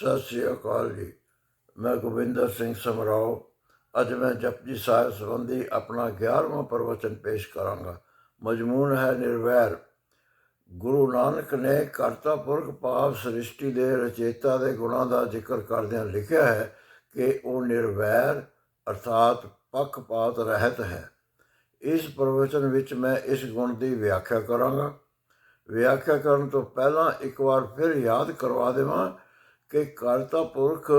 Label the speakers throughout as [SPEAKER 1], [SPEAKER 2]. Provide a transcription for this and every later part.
[SPEAKER 1] ਸਤਿ ਸ੍ਰੀ ਅਕਾਲ ਜੀ। ਮੈਂ ਗੋਬਿੰਦਰ ਸਿੰਘ ਸਮਰਾਓ। ਅੱਜ ਮੈਂ ਜਪਜੀ ਸਾਹਿਬ ਸੰਬੰਧੀ ਆਪਣਾ 11ਵਾਂ ਪ੍ਰਵਚਨ ਪੇਸ਼ ਕਰਾਂਗਾ। ਮਜਮੂਨ ਹੈ ਨਿਰਵੈਰ। ਗੁਰੂ ਨਾਨਕ ਨੇ ਕਰਤਾ ਪੁਰਖ ਪਾਪ ਸ੍ਰਿਸ਼ਟੀ ਦੇ ਰਚੇਤਾ ਦੇ ਗੁਣਾਂ ਦਾ ਜ਼ਿਕਰ ਕਰਦਿਆਂ ਲਿਖਿਆ ਹੈ ਕਿ ਉਹ ਨਿਰਵੈਰ ਅਰਥਾਤ ਪੱਖਪਾਤ ਰਹਿਤ ਹੈ। ਇਸ ਪ੍ਰਵਚਨ ਵਿੱਚ ਮੈਂ ਇਸ ਗੁਣ ਦੀ ਵਿਆਖਿਆ ਕਰਾਂਗਾ। ਵਿਆਖਿਆ ਕਰਨ ਤੋਂ ਪਹਿਲਾਂ ਇੱਕ ਵਾਰ ਫਿਰ ਯਾਦ ਕਰਵਾ ਦੇਵਾਂ ਕਿ ਕਰਤਾ ਪੁਰਖ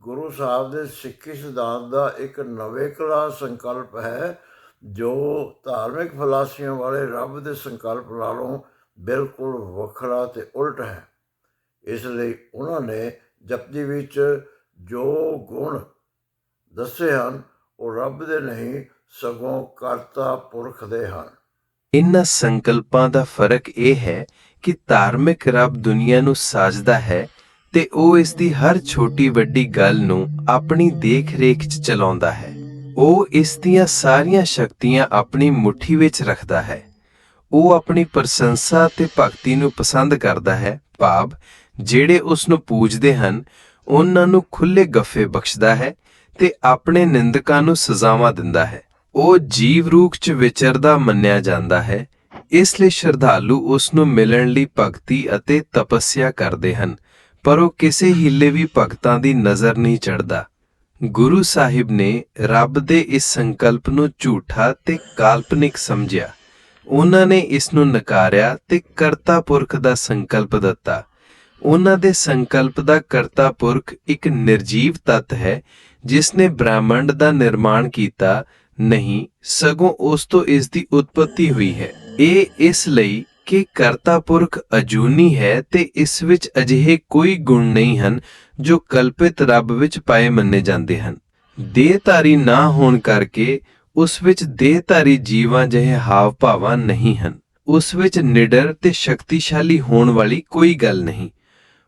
[SPEAKER 1] ਗੁਰੂ ਸਾਹਿਬ ਦੇ ਸਿੱਖੀ ਸਿਧਾਂਤ ਦਾ ਇੱਕ ਨਵੇਂ ਕਲਾ ਸੰਕਲਪ ਹੈ, ਜੋ ਧਾਰਮਿਕ ਫਲਸਫਿਆਂ ਵਾਲੇ ਰੱਬ ਦੇ ਸੰਕਲਪ ਨਾਲੋਂ ਬਿਲਕੁਲ ਵੱਖਰਾ ਤੇ ਉਲਟ ਹੈ। ਇਸ ਲਈ ਉਹਨਾਂ ਨੇ ਜਪਜੀ ਵਿੱਚ ਜੋ ਗੁਣ ਦੱਸੇ ਹਨ, ਉਹ ਰੱਬ ਦੇ ਨਹੀਂ, ਸਗੋਂ ਕਰਤਾ ਪੁਰਖ ਦੇ ਹਨ।
[SPEAKER 2] ਇਨ੍ਹਾਂ ਸੰਕਲਪਾਂ ਦਾ ਫ਼ਰਕ ਇਹ ਹੈ ਕਿ ਧਾਰਮਿਕ ਰੱਬ ਦੁਨੀਆ ਨੂੰ ਸਾਜਦਾ ਹੈ ਤੇ ਉਹ ਇਸ ਦੀ ਹਰ ਛੋਟੀ ਵੱਡੀ ਗੱਲ ਨੂੰ ਆਪਣੀ ਦੇਖ-ਰੇਖ 'ਚ ਚਲਾਉਂਦਾ ਹੈ। ਉਹ ਇਸ ਦੀਆਂ ਸਾਰੀਆਂ ਸ਼ਕਤੀਆਂ ਆਪਣੀ ਮੁਠੀ ਵਿੱਚ ਰੱਖਦਾ ਹੈ। ਉਹ ਆਪਣੀ ਪ੍ਰਸ਼ੰਸਾ ਤੇ ਭਗਤੀ ਨੂੰ ਪਸੰਦ ਕਰਦਾ ਹੈ। ਭਾਵ, ਜਿਹੜੇ ਉਸ ਨੂੰ ਪੂਜਦੇ ਹਨ, ਉਹਨਾਂ ਨੂੰ ਖੁੱਲੇ ਗੱਫੇ ਬਖਸ਼ਦਾ ਹੈ ਤੇ ਆਪਣੇ ਨਿੰਦਕਾਂ ਨੂੰ ਸਜ਼ਾਵਾਂ ਦਿੰਦਾ ਹੈ। ਉਹ ਜੀਵ ਰੂਪ ਚ ਵਿਚਰਦਾ ਮੰਨਿਆ ਜਾਂਦਾ ਹੈ। ਇਸ ਲਈ ਸ਼ਰਧਾਲੂ ਉਸ ਨੂੰ ਮਿਲਣ ਲਈ ਭਗਤੀ ਅਤੇ ਤਪੱਸਿਆ ਕਰਦੇ ਹਨ। ਪਰ ਉਹ ਕਿਸੇ ਹੀਲੇ ਵੀ ਭਗਤਾਂ ਦੀ ਨਜ਼ਰ ਨਹੀਂ ਚੜਦਾ ਗੁਰੂ ਸਾਹਿਬ ਨੇ ਰੱਬ ਦੇ ਇਸ ਸੰਕਲਪ ਨੂੰ ਝੂਠਾ ਤੇ ਕਾਲਪਨਿਕ ਸਮਝਿਆ। ਉਹਨਾਂ ਨੇ ਇਸ ਨੂੰ ਨਕਾਰਿਆ ਤੇ ਕਰਤਾ ਪੁਰਖ ਦਾ ਸੰਕਲਪ ਦਿੱਤਾ। ਉਹਨਾਂ ਦੇ ਸੰਕਲਪ ਦਾ ਕਰਤਾ ਪੁਰਖ ਇੱਕ ਨਿਰਜੀਵ ਤੱਤ ਹੈ, ਜਿਸ ਨੇ ਬ੍ਰਹਿਮੰਡ ਦਾ ਨਿਰਮਾਣ ਕੀਤਾ। ਨਹੀਂ, ਸਗੋਂ ਉਸ ਤੋਂ ਇਸ ਦੀ ਉਤਪਤੀ ਹੋਈ ਹੈ। ਇਹ ਇਸ ਲਈ ਕਿ ਕਰਤਾ ਪੁਰਖ ਅਜੂਨੀ ਹੈ ਤੇ ਇਸ ਵਿੱਚ ਅਜਿਹੇ ਕੋਈ ਗੁਣ ਨਹੀਂ ਹਨ ਜੋ ਕਲਪਿਤ ਰੱਬ ਵਿੱਚ ਪਾਏ ਮੰਨੇ ਜਾਂਦੇ ਹਨ। ਦੇਹਧਾਰੀ ਨਾ ਹੋਣ ਕਰਕੇ ਉਸ ਵਿੱਚ ਦੇਹਧਾਰੀ ਜੀਵਾਂ ਜਿਹੇ ਹਾਵ ਭਾਵਾਂ ਨਹੀਂ ਹਨ। ਉਸ ਵਿੱਚ ਨਿਡਰ ਤੇ ਸ਼ਕਤੀਸ਼ਾਲੀ ਹੋਣ ਵਾਲੀ ਕੋਈ ਗੱਲ ਨਹੀਂ।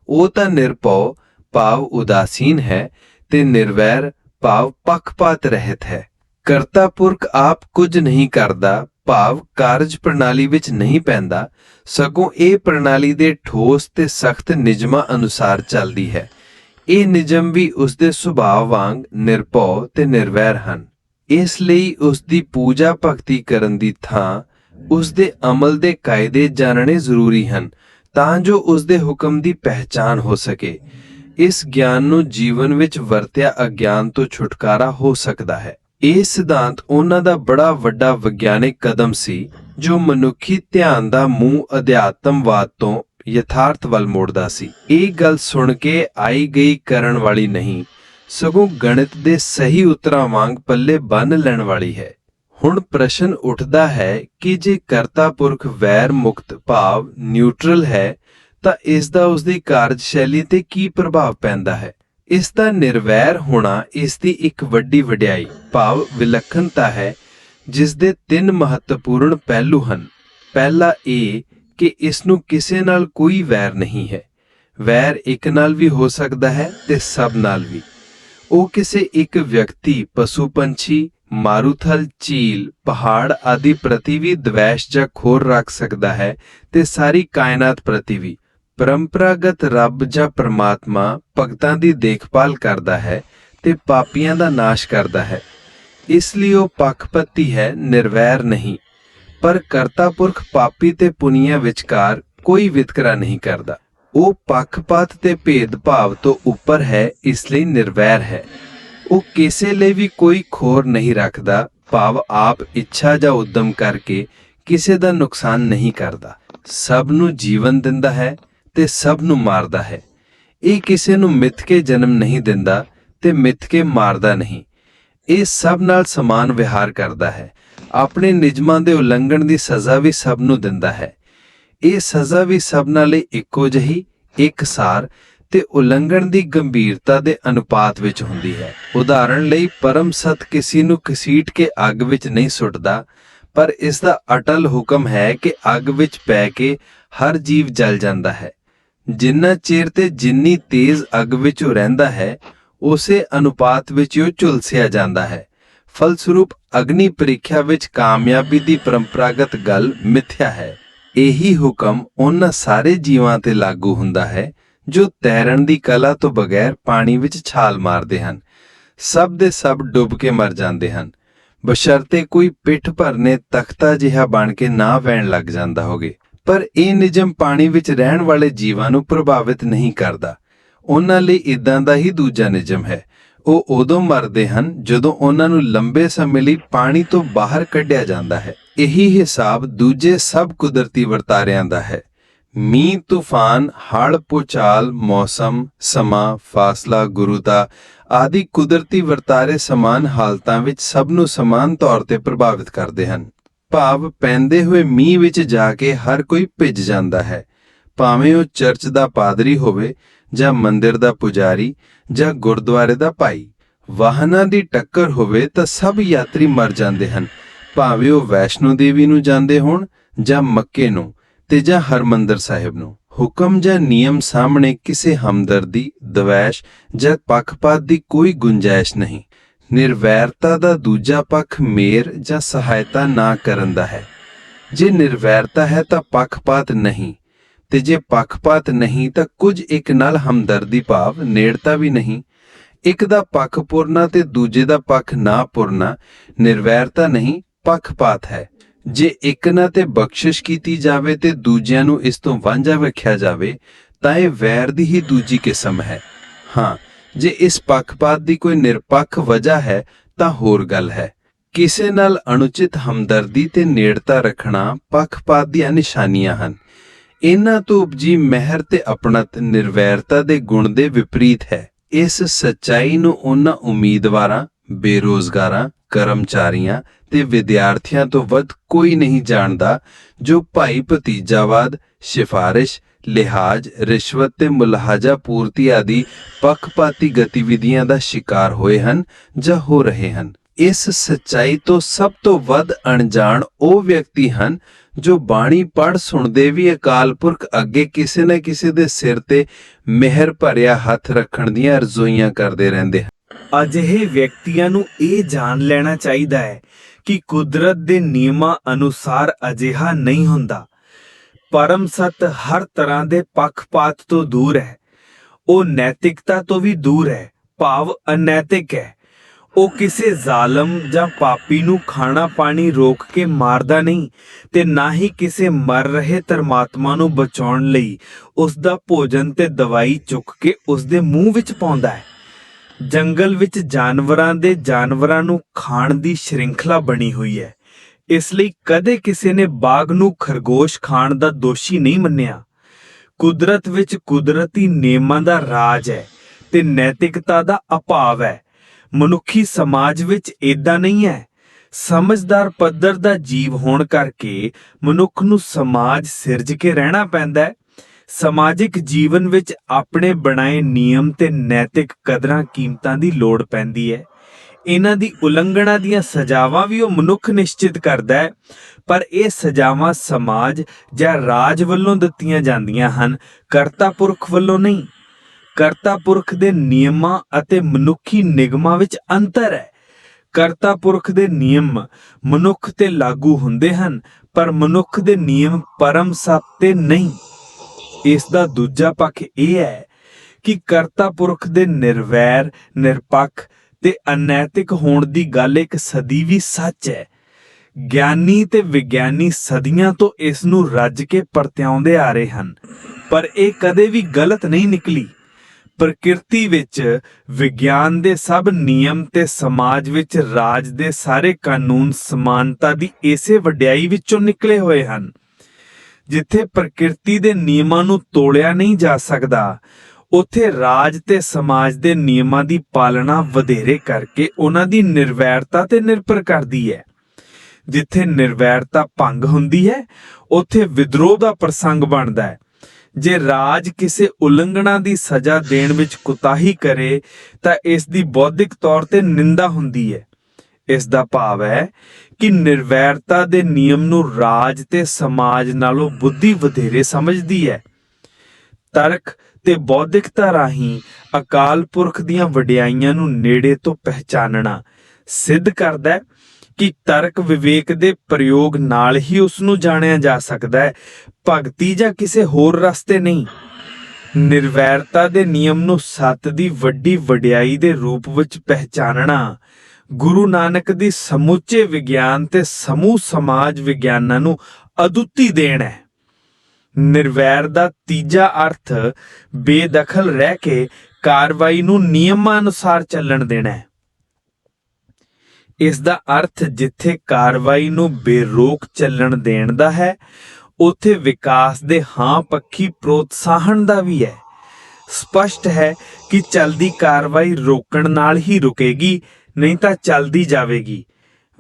[SPEAKER 2] ਉਹ ਤਾਂ ਨਿਰਭਉ, ਭਾਵ ਉਦਾਸੀਨ ਹੈ ਤੇ ਨਿਰਵੈਰ, ਭਾਵ ਪੱਖਪਾਤ ਰਹਿਤ ਹੈ। ਕਰਤਾ ਪੁਰਖ ਆਪ ਕੁਝ ਨਹੀਂ ਕਰਦਾ ਭਾਵ ਕਾਰਜ ਪ੍ਰਣਾਲੀ ਵਿੱਚ ਨਹੀਂ ਪੈਂਦਾ, ਸਗੋਂ ਇਹ ਪ੍ਰਣਾਲੀ ਦੇ ਠੋਸ ਤੇ ਸਖਤ ਨਿਯਮਾਂ ਅਨੁਸਾਰ ਚੱਲਦੀ ਹੈ। ਇਹ ਨਿਯਮ ਵੀ ਉਸ ਦੇ ਸੁਭਾਅ ਵਾਂਗ ਨਿਰਭਉ ਤੇ ਨਿਰਵੈਰ ਹਨ। ਇਸ ਲਈ ਉਸ ਦੀ ਪੂਜਾ ਭਗਤੀ ਕਰਨ ਦੀ ਥਾਂ ਉਸ ਦੇ ਅਮਲ ਦੇ ਕਾਇਦੇ ਜਾਣਨੇ ਜ਼ਰੂਰੀ ਹਨ, ਤਾਂ ਜੋ ਉਸ ਦੇ ਹੁਕਮ ਦੀ ਪਹਿਚਾਨ ਹੋ ਸਕੇ। ਇਸ ਗਿਆਨ ਨੂੰ ਜੀਵਨ ਵਿੱਚ ਵਰਤਿਆ ਅਗਿਆਨ ਤੋਂ ਛੁਟਕਾਰਾ ਹੋ ਸਕਦਾ ਹੈ। ਇਹ ਸਿਧਾਂਤ ਉਹਨਾਂ ਦਾ ਬੜਾ ਵੱਡਾ ਵਿਗਿਆਨਿਕ ਕਦਮ ਸੀ, ਜੋ ਮਨੁੱਖੀ ਧਿਆਨ ਦਾ ਮੂੰਹ ਅਧਿਆਤਮਵਾਦ ਤੋਂ ਯਥਾਰਥ ਵੱਲ ਮੋੜਦਾ ਸੀ। ਇਹ ਗੱਲ ਸੁਣ ਕੇ ਆਈ ਗਈ ਕਰਨ ਵਾਲੀ ਨਹੀਂ, ਸਗੋਂ ਗਣਿਤ ਦੇ ਸਹੀ ਉਤਰਾਂ ਵਾਂਗ ਪੱਲੇ ਬੰਨ ਲੈਣ ਵਾਲੀ ਹੈ। ਹੁਣ ਪ੍ਰਸ਼ਨ ਉੱਠਦਾ ਹੈ ਕਿ ਜੇ ਕਰਤਾ ਪੁਰਖ ਵੈਰ ਮੁਕਤ ਭਾਵ ਨਿਊਟਰਲ ਹੈ, ਤਾਂ ਇਸ ਦਾ ਉਸ ਦੀ ਕਾਰਜਸ਼ੈਲੀ ਤੇ ਕੀ ਪ੍ਰਭਾਵ ਪੈਂਦਾ ਹੈ? ਇਸ ਦਾ ਨਿਰਵੈਰ ਹੋਣਾ ਇਸ ਦੀ ਇੱਕ ਵੱਡੀ ਵਡਿਆਈ, ਭਾਵ ਵਿਲੱਖਣਤਾ ਹੈ ਜਿਸ ਦੇ ਤਿੰਨ ਮਹੱਤਵਪੂਰਨ ਪਹਿਲੂ ਹਨ। ਪਹਿਲਾ ਇਹ ਕਿ ਇਸ ਨੂੰ ਕਿਸੇ ਨਾਲ ਕੋਈ ਵੈਰ ਨਹੀਂ ਹੈ। ਵੈਰ ਇੱਕ ਨਾਲ ਵੀ ਹੋ ਸਕਦਾ ਹੈ ਤੇ ਸਭ ਨਾਲ ਵੀ। ਉਹ ਕਿਸੇ ਇੱਕ ਵਿਅਕਤੀ, ਪਸ਼ੂ ਪੰਛੀ, ਮਾਰੂਥਲ, ਝੀਲ, ਪਹਾੜ ਆਦਿ ਪ੍ਰਤੀ ਵੀ ਦਵੈਸ਼ ਜਾਂ ਖੋਰ ਰੱਖ ਸਕਦਾ ਹੈ ਤੇ ਸਾਰੀ ਕਾਇਨਾਤ ਪ੍ਰਤੀ ਵੀ। ਪਰੰਪਰਾਗਤ ਰੱਬ ਜਾਂ ਪ੍ਰਮਾਤਮਾ ਭਗਤਾਂ ਦੀ ਦੇਖਭਾਲ ਕਰਦਾ ਹੈ ਤੇ ਪਾਪੀਆਂ ਦਾ ਨਾਸ਼ ਕਰਦਾ ਹੈ। ਇਸ ਲਈ ਉਹ ਪੱਖਪਤੀ ਹੈ, ਨਿਰਵੈਰ ਨਹੀਂ। ਪਰ ਕਰਤਾ ਪੁਰਖ ਪਾਪੀ ਤੇ ਪੁਨੀਆਂ ਵਿਚਕਾਰ ਕੋਈ ਵਿਤਕਰਾ ਨਹੀਂ ਕਰਦਾ। ਉਹ ਪੱਖਪਾਤ ਤੇ ਭੇਦਭਾਵ ਤੋਂ ਉੱਪਰ ਹੈ, ਇਸ ਲਈ ਨਿਰਵੈਰ ਹੈ। ਉਹ ਕਿਸੇ ਲਈ ਵੀ ਕੋਈ ਖੋਰ ਨਹੀਂ ਰੱਖਦਾ, ਭਾਵ ਆਪ ਇੱਛਾ ਜਾਂ ਉਦਮ ਕਰਕੇ ਕਿਸੇ ਦਾ ਨੁਕਸਾਨ ਨਹੀਂ ਕਰਦਾ। ਸਭ ਨੂੰ ਜੀਵਨ ਦਿੰਦਾ ਹੈ ਤੇ ਸਭ ਨੂੰ ਮਾਰਦਾ ਹੈ। ਇਹ ਕਿਸੇ ਨੂੰ ਮਿੱਥ ਕੇ ਜਨਮ ਨਹੀਂ ਦਿੰਦਾ ਤੇ ਮਿੱਥ ਕੇ ਮਾਰਦਾ ਨਹੀਂ। ਇਹ ਸਭ ਨਾਲ ਸਮਾਨ ਵਿਹਾਰ ਕਰਦਾ ਹੈ। ਆਪਣੇ ਨਿਯਮਾਂ ਦੇ ਉਲੰਘਣ ਦੀ ਸਜ਼ਾ ਵੀ ਸਭ ਨੂੰ ਦਿੰਦਾ ਹੈ। ਇਹ ਸਜ਼ਾ ਵੀ ਸਭ ਨਾਲ ਇੱਕੋ ਜਿਹੀ ਇੱਕਸਾਰ ਤੇ ਉਲੰਘਣ ਦੀ ਗੰਭੀਰਤਾ ਦੇ ਅਨੁਪਾਤ ਵਿੱਚ ਹੁੰਦੀ ਹੈ। ਉਦਾਹਰਣ ਲਈ, ਪਰਮ ਸਤ ਕਿਸੇ ਨੂੰ ਘਸੀਟ ਕੇ ਅੱਗ ਵਿੱਚ ਨਹੀਂ ਸੁੱਟਦਾ, ਪਰ ਇਸ ਦਾ ਅਟਲ ਹੁਕਮ ਹੈ ਕਿ ਅੱਗ ਵਿੱਚ ਪੈ ਕੇ ਹਰ ਜੀਵ ਜਲ ਜਾਂਦਾ ਹੈ। ਜਿੰਨਾ ਚਿਰ ਤੇ ਜਿੰਨੀ ਤੇਜ਼ ਅੱਗ ਵਿੱਚ ਉਹ ਰਹਿੰਦਾ ਹੈ, ਉਸੇ ਅਨੁਪਾਤ ਵਿੱਚ ਉਹ ਝੁਲਸਿਆ ਜਾਂਦਾ ਹੈ। ਫਲਸਰੂਪ ਅਗਨੀ ਪ੍ਰੀਖਿਆ ਵਿੱਚ ਕਾਮਯਾਬੀ ਦੀ ਪਰੰਪਰਾਗਤ ਗੱਲ ਮਿਥਿਆ ਹੈ। ਇਹੀ ਹੁਕਮ ਉਹਨਾਂ ਸਾਰੇ ਜੀਵਾਂ ਤੇ ਲਾਗੂ ਹੁੰਦਾ ਹੈ, ਜੋ ਤੈਰਨ ਦੀ ਕਲਾ ਤੋਂ ਬਗੈਰ ਪਾਣੀ ਵਿੱਚ ਛਾਲ ਮਾਰਦੇ ਹਨ। ਸਭ ਦੇ ਸਭ ਡੁੱਬ ਕੇ ਮਰ ਜਾਂਦੇ ਹਨ। ਬਸ਼ਰਤੇ ਕੋਈ ਪਿੱਠ ਭਰਨੇ ਤਖਤਾ ਜਿਹਾ ਬਣ ਕੇ ਨਾ ਵਹਿਣ ਲੱਗ ਜਾਂਦਾ ਹੋਵੇ। ਪਰ ਇਹ ਨਿਯਮ ਪਾਣੀ ਵਿੱਚ ਰਹਿਣ ਵਾਲੇ ਜੀਵਾਂ ਨੂੰ ਪ੍ਰਭਾਵਿਤ ਨਹੀਂ ਕਰਦਾ। ਉਹਨਾਂ ਲਈ ਇਦਾਂ ਦਾ ਹੀ ਦੂਜਾ ਨਿਯਮ ਹੈ। ਉਹ ਉਦੋਂ ਮਰਦੇ ਹਨ ਜਦੋਂ ਉਹਨਾਂ ਨੂੰ ਲੰਬੇ ਸਮੇਂ ਲਈ ਪਾਣੀ ਤੋਂ ਬਾਹਰ ਕੱਢਿਆ ਜਾਂਦਾ ਹੈ। ਇਹੀ ਹਿਸਾਬ ਦੂਜੇ ਸਭ ਕੁਦਰਤੀ ਵਰਤਾਰਿਆਂ ਦਾ ਹੈ। ਮੀਂਹ, ਤੂਫਾਨ, ਹੜ੍ਹ ਪੁਚਾਲ ਮੌਸਮ, ਸਮਾਂ, ਫਾਸਲਾ, ਗੁਰੂਤਾ ਆਦਿ ਕੁਦਰਤੀ ਵਰਤਾਰੇ ਸਮਾਨ ਹਾਲਤਾਂ ਵਿੱਚ ਸਭ ਨੂੰ ਸਮਾਨ ਤੌਰ ਤੇ ਪ੍ਰਭਾਵਿਤ ਕਰਦੇ ਹਨ। ਭਾਵ ਪੈਂਦੇ ਹੋਏ ਮੀਂਹ ਵਿੱਚ ਜਾ ਕੇ ਹਰ ਕੋਈ ਭਿੱਜ ਜਾਂਦਾ ਹੈ। ਭਾਵੇਂ ਉਹ ਚਰਚ ਦਾ ਪਾਦਰੀ ਹੋਵੇ ਜਾਂ ਮੰਦਿਰ ਦਾ ਪੁਜਾਰੀ ਜਾਂ ਗੁਰਦੁਆਰੇ ਦਾ ਭਾਈ। ਵਾਹਨਾਂ ਦੀ ਟੱਕਰ ਹੋਵੇ ਤਾਂ ਸਭ ਯਾਤਰੀ ਮਰ ਜਾਂਦੇ ਹਨ। ਭਾਵੇਂ ਉਹ ਵੈਸ਼ਨੋ ਦੇਵੀ ਨੂੰ ਜਾਂਦੇ ਹੋਣ ਜਾਂ ਮੱਕੇ ਨੂੰ ਤੇ ਜਾਂ ਹਰਮੰਦਰ ਸਾਹਿਬ ਨੂੰ। ਹੁਕਮ ਜਾਂ ਨਿਯਮ ਸਾਹਮਣੇ ਕਿਸੇ ਹਮਦਰਦੀ, ਦਵੈਸ਼ ਜਾਂ ਪੱਖਪਾਤ ਦੀ ਕੋਈ ਗੁੰਜਾਇਸ਼ ਨਹੀਂ। ਨਿਰਵੈਰਤਾ ਦਾ ਦੂਜਾ ਪੱਖ ਮੇਰ ਜਾਂ ਸਹਾਇਤਾ ਨਾ ਕਰਨ ਦਾ ਹੈ। ਜੇ ਨਿਰਵੈਰਤਾ ਹੈ ਤਾਂ ਪੱਖਪਾਤ ਨਹੀਂ, ਤੇ ਜੇ ਪੱਖਪਾਤ ਨਹੀਂ ਤਾਂ ਕੁਝ ਇੱਕ ਨਾਲ ਹਮਦਰਦੀ ਭਾਵ, ਨੇੜਤਾ ਵੀ ਨਹੀਂ। ਇੱਕ ਦਾ ਪੱਖ ਪੁਰਨਾ ਤੇ ਦੂਜੇ ਦਾ ਪੱਖ ਨਾ ਪੁਰਨਾ, ਨਿਰਵੈਰਤਾ ਨਹੀਂ, ਪੱਖਪਾਤ ਹੈ। ਜੇ ਇੱਕ ਨਾ ਤੇ ਬਖਸ਼ਿਸ਼ ਕੀਤੀ ਜਾਵੇ ਤੇ ਦੂਜਿਆਂ ਨੂੰ ਇਸ ਤੋਂ ਵਾਂਝਾ ਵੇਖਿਆ ਜਾਵੇ, ਤਾਂ ਇਹ ਵੈਰ ਦੀ ਹੀ ਦੂਜੀ ਕਿਸਮ ਹੈ। ਹਾਂ ਜੇ ਇਸ ਪੱਖਪਾਤ ਦੀ ਕੋਈ ਨਿਰਪੱਖ ਵਜ੍ਹਾ ਹੈ, ਤਾਂ ਹੋਰ ਗੱਲ ਹੈ। ਕਿਸੇ ਨਾਲ ਅਨੁਚਿਤ ਹਮਦਰਦੀ ਤੇ ਨੇੜਤਾ ਰੱਖਣਾ ਪੱਖਪਾਤ ਦੀਆਂ ਨਿਸ਼ਾਨੀਆਂ ਹਨ। ਇਹਨਾਂ ਤੋਂ ਉਪਜੀ ਮਹਿਰ ਤੇ ਆਪਣਤ ਨਿਰਵੈਰਤਾ ਦੇ ਗੁਣ ਦੇ ਵਿਪਰੀਤ ਹੈ। ਇਸ ਸੱਚਾਈ ਨੂੰ ਉਹਨਾਂ ਉਮੀਦਵਾਰਾਂ, ਬੇਰੋਜ਼ਗਾਰਾਂ, ਕਰਮਚਾਰੀਆਂ ਤੇ ਵਿਦਿਆਰਥੀਆਂ ਤੋਂ ਵੱਧ ਕੋਈ ਨਹੀਂ ਜਾਣਦਾ ਜੋ ਭਾਈ ਭਤੀਜਾਵਾਦ, ਸਿਫਾਰਿਸ਼ ਲਿਹਾਜ਼, ਰਿਸ਼ਵਤ ਤੇ ਮੁਲਾਹਜ਼ਾ ਪੂਰਤੀ ਆਦਿ ਪੱਖਪਾਤੀ ਗਤੀਵਿਧੀਆਂ ਦਾ ਸ਼ਿਕਾਰ ਹੋਏ ਹਨ ਜਾਂ ਹੋ ਰਹੇ ਹਨ। ਇਸ ਸੱਚਾਈ ਤੋਂ ਸਭ ਤੋਂ ਵੱਧ ਅਣਜਾਣ ਉਹ ਵਿਅਕਤੀ ਹਨ ਜੋ ਬਾਣੀ ਪੜ ਸੁਣਦੇ ਵੀ ਅਕਾਲ ਪੁਰਖ ਅੱਗੇ ਕਿਸੇ ਨਾ ਕਿਸੇ ਦੇ ਸਿਰ ਤੇ ਮਿਹਰ ਭਰਿਆ ਹੱਥ ਰੱਖਣ ਦੀਆਂ ਰਜ਼ੋਈਆਂ ਕਰਦੇ ਰਹਿੰਦੇ ਹਨ।
[SPEAKER 3] ਅਜਿਹੇ ਵਿਅਕਤੀਆਂ ਨੂੰ ਇਹ ਜਾਣ ਲੈਣਾ ਚਾਹੀਦਾ ਹੈ ਕਿ ਕੁਦਰਤ ਦੇ ਨਿਯਮਾਂ ਅਨੁਸਾਰ ਅਜਿਹਾ ਨਹੀਂ ਹੁੰਦਾ। ਪਰਮ ਸਤ ਹਰ ਤਰ੍ਹਾਂ ਦੇ ਪੱਖਪਾਤ ਤੋਂ ਦੂਰ ਹੈ। ਉਹ ਨੈਤਿਕਤਾ ਤੋਂ ਵੀ ਦੂਰ ਹੈ। ਭਾਵ ਅਨੈਤਿਕ ਹੈ। ਉਹ ਕਿਸੇ ਜ਼ਾਲਮ ਜਾਂ ਪਾਪੀ ਨੂੰ ਖਾਣਾ ਪਾਣੀ ਰੋਕ ਕੇ ਮਾਰਦਾ ਨਹੀਂ ਤੇ ਨਾ ਹੀ ਕਿਸੇ ਮਰ ਰਹੇ ਧਰਮਾਤਮਾ ਨੂੰ ਬਚਾਉਣ ਲਈ ਉਸ ਦਾ ਭੋਜਨ ਤੇ ਦਵਾਈ ਚੁੱਕ ਕੇ ਉਸ ਦੇ ਮੂੰਹ ਵਿੱਚ ਪਾਉਂਦਾ ਹੈ। ਜੰਗਲ ਵਿੱਚ ਜਾਨਵਰਾਂ ਦੇ ਜਾਨਵਰਾਂ ਨੂੰ ਖਾਣ ਦੀ ਸ਼੍ਰਿੰਖਲਾ ਬਣੀ ਹੋਈ ਹੈ। ਇਸ ਲਈ ਕਦੇ ਕਿਸੇ ਨੇ ਬਾਗ ਨੂੰ ਖਰਗੋਸ਼ ਖਾਣ ਦਾ ਦੋਸ਼ੀ ਨਹੀਂ ਮੰਨਿਆ। ਕੁਦਰਤ ਵਿੱਚ ਕੁਦਰਤੀ ਨਿਯਮਾਂ ਦਾ ਰਾਜ ਹੈ ਤੇ ਨੈਤਿਕਤਾ ਦਾ ਅਭਾਵ ਹੈ। ਮਨੁੱਖੀ ਸਮਾਜ ਵਿੱਚ ਇਦਾਂ ਨਹੀਂ ਹੈ। ਸਮਝਦਾਰ ਪੱਧਰ ਦਾ ਜੀਵ ਹੋਣ ਕਰਕੇ ਮਨੁੱਖ ਨੂੰ ਸਮਾਜ ਸਿਰਜ ਕੇ ਰਹਿਣਾ ਪੈਂਦਾ ਹੈ। ਸਮਾਜਿਕ ਜੀਵਨ ਵਿੱਚ ਆਪਣੇ ਬਣਾਏ ਨਿਯਮ ਤੇ ਨੈਤਿਕ ਕਦਰਾਂ ਕੀਮਤਾਂ ਦੀ ਲੋੜ ਪੈਂਦੀ ਹੈ। ਇਹਨਾਂ ਦੀ ਉਲੰਘਣਾ ਦੀਆਂ ਸਜ਼ਾਵਾਂ ਵੀ ਉਹ ਮਨੁੱਖ ਨਿਸ਼ਚਿਤ ਕਰਦਾ ਹੈ। ਪਰ ਇਹ ਸਜ਼ਾਵਾਂ ਸਮਾਜ ਜਾਂ ਰਾਜ ਵੱਲੋਂ ਦਿੱਤੀਆਂ ਜਾਂਦੀਆਂ ਹਨ, ਕਰਤਾ ਪੁਰਖ ਵੱਲੋਂ ਨਹੀਂ। ਕਰਤਾ ਪੁਰਖ ਦੇ ਨਿਯਮਾਂ ਅਤੇ ਮਨੁੱਖੀ ਨਿਗਮਾਂ ਵਿੱਚ ਅੰਤਰ ਹੈ। ਕਰਤਾ ਪੁਰਖ ਦੇ ਨਿਯਮ ਮਨੁੱਖ ਤੇ ਲਾਗੂ ਹੁੰਦੇ ਹਨ, ਪਰ ਮਨੁੱਖ ਦੇ ਨਿਯਮ ਪਰਮ ਸੱਤ ਤੇ ਨਹੀਂ। ਇਸ ਦਾ ਦੂਜਾ ਪੱਖ ਇਹ ਹੈ ਕਿ ਕਰਤਾ ਪੁਰਖ ਦੇ ਨਿਰਵੈਰ, ਨਿਰਪੱਖ ਤੇ ਅਨੈਤਿਕ ਹੋਣ ਦੀ ਗੱਲ ਇੱਕ ਸਦੀ ਵੀ ਸੱਚ ਹੈ। ਗਿਆਨੀ ਤੇ ਵਿਗਿਆਨੀ ਸਦੀਆਂ ਤੋਂ ਇਸ ਨੂੰ ਰੱਜ ਕੇ ਪਰਤਿਆਉਂਦੇ ਆ ਰਹੇ ਹਨ, ਪਰ ਇਹ ਕਦੇ ਵੀ ਗਲਤ ਨਹੀਂ ਨਿਕਲੀ। ਪ੍ਰਕਿਰਤੀ ਵਿੱਚ ਵਿਗਿਆਨ ਦੇ ਸਭ ਨਿਯਮ ਤੇ ਸਮਾਜ ਵਿੱਚ ਰਾਜ ਦੇ ਸਾਰੇ ਕਾਨੂੰਨ ਸਮਾਨਤਾ ਦੀ ਇਸੇ ਵਡਿਆਈ ਵਿੱਚੋਂ ਨਿਕਲੇ ਹੋਏ ਹਨ। ਜਿੱਥੇ ਪ੍ਰਕਿਰਤੀ ਦੇ ਨਿਯਮਾਂ ਨੂੰ ਤੋੜਿਆ ਨਹੀਂ ਜਾ ਸਕਦਾ ਉੱਥੇ ਰਾਜ ਤੇ ਸਮਾਜ ਦੇ ਨਿਯਮਾਂ ਦੀ ਪਾਲਣਾ ਵਧੇਰੇ ਕਰਕੇ ਉਹਨਾਂ ਦੀ ਨਿਰਵੈਰਤਾ ਤੇ ਨਿਰਭਰ ਕਰਦੀ ਹੈ। ਜਿੱਥੇ ਨਿਰਵੈਰਤਾ ਭੰਗ ਹੁੰਦੀ ਹੈ, ਉੱਥੇ ਵਿਦਰੋਹ ਦਾ ਪ੍ਰਸੰਗ ਬਣਦਾ ਹੈ। ਜੇ ਰਾਜ ਕਿਸੇ ਉਲੰਘਣਾ ਦੀ ਸਜ਼ਾ ਦੇਣ ਵਿੱਚ ਕੁਤਾਹੀ ਕਰੇ, ਤਾਂ ਇਸ ਦੀ ਬੌਧਿਕ ਤੌਰ ਤੇ ਨਿੰਦਾ ਹੁੰਦੀ ਹੈ। ਇਸ ਦਾ ਭਾਵ ਹੈ ਕਿ ਨਿਰਵੈਰਤਾ ਦੇ ਨਿਯਮ ਨੂੰ ਰਾਜ ਤੇ ਸਮਾਜ ਨਾਲੋਂ ਬੁੱਧੀ ਵਧੇਰੇ ਸਮਝਦੀ ਹੈ। ਤਰਕ ਤੇ ਬੌਧਿਕਤਾ ਰਾਹੀਂ ਅਕਾਲ ਪੁਰਖ ਦੀਆਂ ਵਡਿਆਈਆਂ ਨੂੰ ਨੇੜੇ ਤੋਂ ਪਹਿਚਾਨਣਾ ਸਿੱਧ ਕਰਦਾ ਹੈ ਕਿ ਤਰਕ ਵਿਵੇਕ ਦੇ ਪ੍ਰਯੋਗ ਨਾਲ ਹੀ ਉਸ ਨੂੰ ਜਾਣਿਆ ਜਾ ਸਕਦਾ ਹੈ। ਭਗਤੀ ਜਾਂ ਕਿਸੇ ਹੋਰ ਰਸਤੇ ਨਹੀਂ। ਨਿਰਵੈਰਤਾ ਦੇ ਨਿਯਮ ਨੂੰ ਸੱਤ ਦੀ ਵੱਡੀ ਵਡਿਆਈ ਦੇ ਰੂਪ ਵਿੱਚ ਪਹਿਚਾਨਣਾ, ਗੁਰੂ ਨਾਨਕ ਦੀ ਸਮੁੱਚੇ ਵਿਗਿਆਨ ਤੇ ਸਮੂਹ ਸਮਾਜ ਵਿਗਿਆਨਾਂ ਨੂੰ ਅਦੁੱਤੀ ਦੇਣ ਹੈ। ਨਿਰਵੈਰ ਦਾ ਤੀਜਾ ਅਰਥ ਬੇਦਖਲ ਰਹਿ ਕੇ ਕਾਰਵਾਈ ਨੂੰ ਨਿਯਮਾਂ ਅਨੁਸਾਰ ਚੱਲਣ ਦੇਣਾ ਹੈ। ਇਸ ਦਾ ਅਰਥ ਜਿੱਥੇ ਕਾਰਵਾਈ ਨੂੰ ਬੇਰੋਕ ਚੱਲਣ ਦੇਣ ਦਾ ਹੈ, ਉਥੇ ਵਿਕਾਸ ਦੇ ਹਾਂ ਪੱਖੀ ਪ੍ਰੋਤਸਾਹਨ ਦਾ ਵੀ ਹੈ। ਸਪਸ਼ਟ ਹੈ ਕਿ ਚਲਦੀ ਕਾਰਵਾਈ ਰੋਕਣ ਨਾਲ ਹੀ ਰੁਕੇਗੀ, ਨਹੀਂ ਤਾਂ ਚਲਦੀ ਜਾਵੇਗੀ।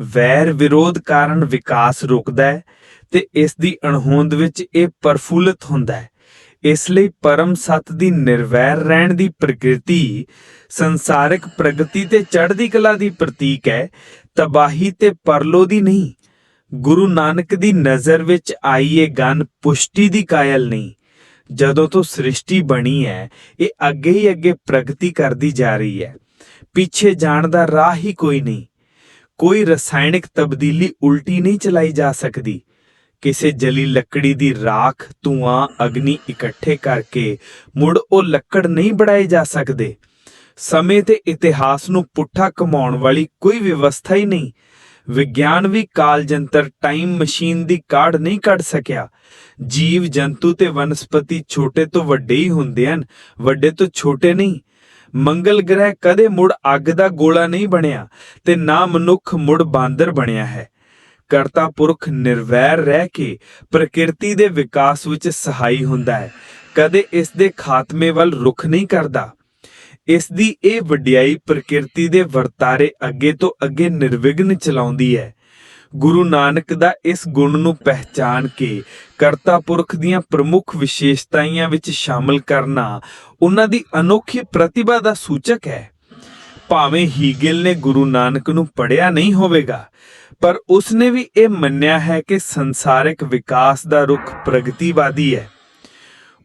[SPEAKER 3] ਵੈਰ ਵਿਰੋਧ ਕਾਰਨ ਵਿਕਾਸ ਰੁਕਦਾ ਹੈ ਤੇ ਇਸ ਦੀ ਅਣਹੋਂਦ ਵਿੱਚ ਇਹ ਪਰਫੁੱਲਤ ਹੁੰਦਾ ਹੈ। ਇਸ ਲਈ ਪਰਮ ਸਤ ਦੀ ਨਿਰਵੈਰ ਰਹਿਣ ਦੀ ਪ੍ਰਕਿਰਤੀ ਸੰਸਾਰਿਕ ਪ੍ਰਗਤੀ ਤੇ ਚੜ੍ਹਦੀ ਕਲਾ ਦੀ ਪ੍ਰਤੀਕ ਹੈ, ਤਬਾਹੀ ਤੇ ਪਰਲੋ ਦੀ ਨਹੀਂ। ਗੁਰੂ ਨਾਨਕ ਦੀ ਨਜ਼ਰ ਵਿੱਚ ਆਈ ਇਹ ਗਨ ਪੁਸ਼ਟੀ ਦੀ ਕਾਇਲ ਨਹੀਂ। ਜਦੋਂ ਤੋਂ ਸ੍ਰਿਸ਼ਟੀ ਬਣੀ ਹੈ, ਇਹ ਅੱਗੇ ਹੀ ਅੱਗੇ ਪ੍ਰਗਤੀ ਕਰਦੀ ਜਾ ਰਹੀ ਹੈ। ਪਿੱਛੇ ਜਾਣ ਦਾ ਰਾਹ ਹੀ ਕੋਈ ਨਹੀਂ। ਕੋਈ ਰਸਾਇਣਿਕ ਤਬਦੀਲੀ ਉਲਟੀ ਨਹੀਂ ਚਲਾਈ ਜਾ ਸਕਦੀ। ਕਿਸੇ ਜਲੀ ਲੱਕੜੀ ਦੀ ਰਾਖ, ਧੂਆਂ, ਅਗਨੀ ਇਕੱਠੇ ਕਰਕੇ ਮੁੜ ਉਹ ਲੱਕੜ ਨਹੀਂ ਬਣਾਏ ਜਾ ਸਕਦੇ। ਸਮੇਂ ਤੇ ਇਤਿਹਾਸ ਨੂੰ ਪੁੱਠਾ ਕਮਾਉਣ ਵਾਲੀ ਕੋਈ ਵਿਵਸਥਾ ਹੀ ਨਹੀਂ। ਵਿਗਿਆਨ ਵੀ ਕਾਲ ਜੰਤਰ ਟਾਈਮ ਮਸ਼ੀਨ ਦੀ ਕਾਢ ਨਹੀਂ ਕੱਢ ਸਕਿਆ। ਜੀਵ ਜੰਤੂ ਤੇ ਵਨਸਪਤੀ ਛੋਟੇ ਤੋਂ ਵੱਡੇ ਹੀ ਹੁੰਦੇ ਹਨ, ਵੱਡੇ ਤੋਂ ਛੋਟੇ ਨਹੀਂ। ਮੰਗਲ ਗ੍ਰਹਿ ਕਦੇ ਮੁੜ ਅੱਗ ਦਾ ਗੋਲਾ ਨਹੀਂ ਬਣਿਆ ਤੇ ਨਾ ਮਨੁੱਖ ਮੁੜ ਬਾਂਦਰ ਬਣਿਆ ਹੈ। ਕਰਤਾ ਪੁਰਖ ਨਿਰਵੈਰ ਰਹਿ ਕੇ ਪ੍ਰਕਿਰਤੀ ਦੇ ਵਿਕਾਸ ਵਿੱਚ ਸਹਾਈ ਹੁੰਦਾ ਹੈ। ਕਦੇ ਇਸ ਦੇ ਖਾਤਮੇ ਵੱਲ ਰੁਖ ਨਹੀਂ ਕਰਦਾ। ਇਸ ਦੀ ਇਹ ਵਡਿਆਈ ਪ੍ਰਕਿਰਤੀ ਦੇ ਵਰਤਾਰੇ ਅੱਗੇ ਤੋਂ ਅੱਗੇ ਨਿਰਵਿਘਨ ਚਲਾਉਂਦੀ ਹੈ। ਗੁਰੂ ਨਾਨਕ ਦਾ ਇਸ ਗੁਣ ਨੂੰ ਪਹਿਚਾਨ ਕੇ ਕਰਤਾ ਪੁਰਖ ਦੀਆਂ ਪ੍ਰਮੁੱਖ ਵਿਸ਼ੇਸ਼ਤਾਵਾਂ ਵਿੱਚ ਸ਼ਾਮਲ ਕਰਨਾ ਉਹਨਾਂ ਦੀ ਅਨੋਖੀ ਪ੍ਰਤਿਭਾ ਦਾ ਸੂਚਕ ਹੈ। ਭਾਵੇਂ ਹੀਗਲ ਨੇ ਗੁਰੂ ਨਾਨਕ ਨੂੰ ਪੜਿਆ ਨਹੀਂ ਹੋਵੇਗਾ, ਪਰ ਉਸਨੇ ਵੀ ਇਹ ਮੰਨਿਆ ਹੈ ਕਿ ਸੰਸਾਰਿਕ ਵਿਕਾਸ ਦਾ ਰੁਖ ਪ੍ਰਗਤੀਵਾਦੀ ਹੈ।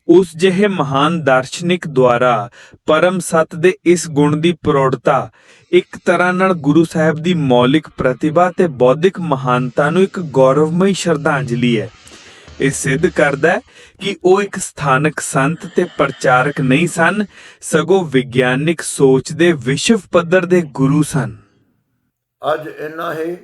[SPEAKER 3] ਉਸ ਜਿਹੇ ਮਹਾਨ ਦਾਰਸ਼ਨਿਕ ਦੁਆਰਾ ਪਰਮ ਸਤ ਦੇ ਇਸ ਗੁਣ ਦੀ ਪ੍ਰੋੜਤਾ, ਇੱਕ ਤਰ੍ਹਾਂ ਨਾਲ ਗੁਰੂ ਸਾਹਿਬ ਦੀ ਮੌਲਿਕ ਪ੍ਰਤਿਭਾ ਤੇ ਬੌਧਿਕ ਮਹਾਨਤਾ ਨੂੰ ਇੱਕ ਗੌਰਵਮਈ ਸ਼ਰਧਾਂਜਲੀ ਹੈ। ਇਹ ਸਿੱਧ ਕਰਦਾ ਕਿ ਉਹ ਇੱਕ ਸਥਾਨਕ ਸੰਤ ਤੇ ਪ੍ਰਚਾਰਕ ਨਹੀਂ ਸਨ, ਸਗੋਂ ਵਿਗਿਆਨਿਕ ਸੋਚ ਦੇ ਵਿਸ਼ਵ ਪੱਧਰ ਦੇ ਗੁਰੂ ਸਨ।
[SPEAKER 1] ਅੱਜ ਇੰਨਾ ਹੀ।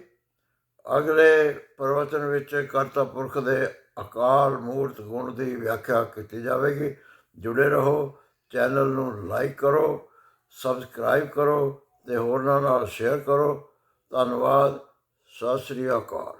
[SPEAKER 1] ਅਗਲੇ ਪ੍ਰਵਚਨ ਵਿੱਚ ਕਰਤਾ ਪੁਰਖ ਦੇ ਅਕਾਲ ਮੂਰਤ ਗੁਣ ਦੀ ਵਿਆਖਿਆ ਕੀਤੀ ਜਾਵੇਗੀ। ਜੁੜੇ ਰਹੋ, ਚੈਨਲ ਨੂੰ ਲਾਈਕ ਕਰੋ, ਸਬਸਕ੍ਰਾਈਬ ਕਰੋ ਤੇ ਹੋਰਨਾਂ ਨਾਲ ਸ਼ੇਅਰ ਕਰੋ। ਧੰਨਵਾਦ, ਸਤਿ ਸ੍ਰੀ ਅਕਾਲ।